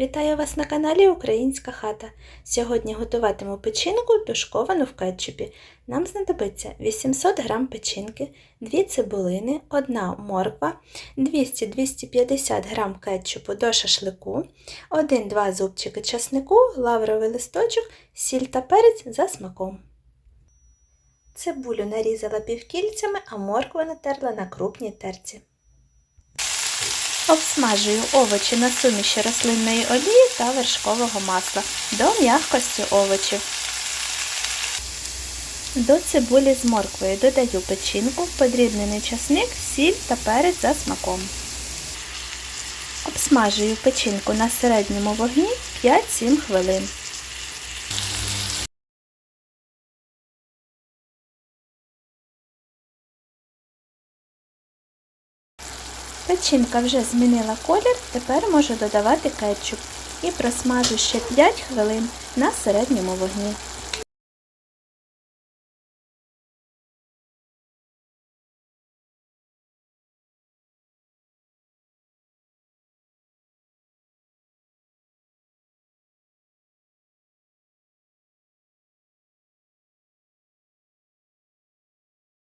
Вітаю вас на каналі Українська хата. Сьогодні готуватиму печінку тушковану в кетчупі. Нам знадобиться 800 г печінки, 2 цибулини, 1 морква, 200-250 г кетчупу до шашлику, 1-2 зубчики часнику, лавровий листочок, сіль та перець за смаком. Цибулю нарізала півкільцями, а моркву натерла на крупній терці. Обсмажую овочі на суміші рослинної олії та вершкового масла до м'якості овочів. До цибулі з морквою додаю печінку, подрібнений часник, сіль та перець за смаком. Обсмажую печінку на середньому вогні 5-7 хвилин. Печінка вже змінила колір, тепер можу додавати кетчуп і просмажу ще 5 хвилин на середньому вогні.